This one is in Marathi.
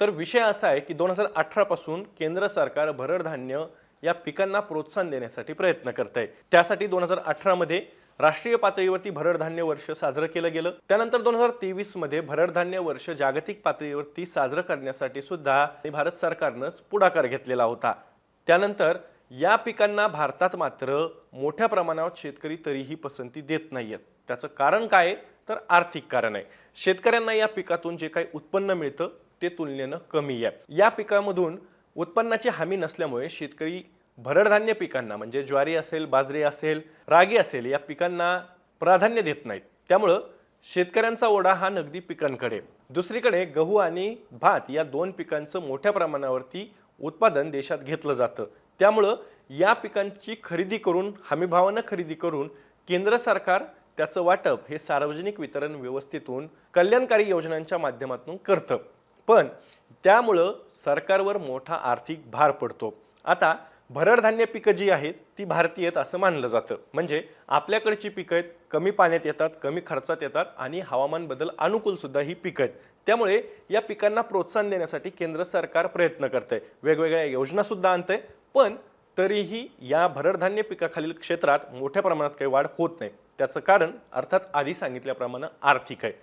तर विषय असा आहे की दोन हजार अठरापासून केंद्र सरकार भरड धान्य या पिकांना प्रोत्साहन देण्यासाठी प्रयत्न करत आहे त्यासाठी दोन हजार अठरामध्ये राष्ट्रीय पातळीवरती भरड धान्य वर्ष साजरं केलं गेलं. त्यानंतर दोन हजार तेवीसमध्ये भरड धान्य वर्ष जागतिक पातळीवरती साजरं करण्यासाठी सुद्धा भारत सरकारनंच पुढाकार घेतलेला होता. त्यानंतर या पिकांना भारतात मात्र मोठ्या प्रमाणावर शेतकरी तरीही पसंती देत नाहीयेत. त्याचं कारण काय तर आर्थिक कारण आहे. शेतकऱ्यांना या पिकातून जे काही उत्पन्न मिळतं ते तुलनेनं कमी आहे. या पिकामधून उत्पन्नाची हमी नसल्यामुळे शेतकरी भरडधान्य पिकांना म्हणजे ज्वारी असेल बाजरी असेल रागी असेल या पिकांना प्राधान्य देत नाहीत. त्यामुळं शेतकऱ्यांचा ओढा हा नगदी पिकांकडे. दुसरीकडे गहू आणि भात या दोन पिकांचं मोठ्या प्रमाणावरती उत्पादन देशात घेतलं जातं. त्यामुळं या पिकांची खरेदी करून हमीभावानं खरेदी करून केंद्र सरकार त्याचं वाटप हे सार्वजनिक वितरण व्यवस्थेतून कल्याणकारी योजनांच्या माध्यमातून करतं. पण त्यामुळं सरकारवर मोठा आर्थिक भार पडतो. आता भरडधान्य पिकं जी आहेत ती भारतीय आहेत असं मानलं जातं. म्हणजे आपल्याकडची पिकं आहेत कमी पाण्यात येतात कमी खर्चात येतात आणि हवामान बदल अनुकूलसुद्धा ही पिकं आहेत. त्यामुळे या पिकांना प्रोत्साहन देण्यासाठी केंद्र सरकार प्रयत्न करत आहे वेगवेगळ्या योजनासुद्धा आणतं आहे पण तरीही या भरडधान्य पिकाखालील क्षेत्रात मोठ्या प्रमाणात काही वाढ होत नाही. त्याचं कारण अर्थात आधी सांगितल्याप्रमाणे आर्थिक आहे.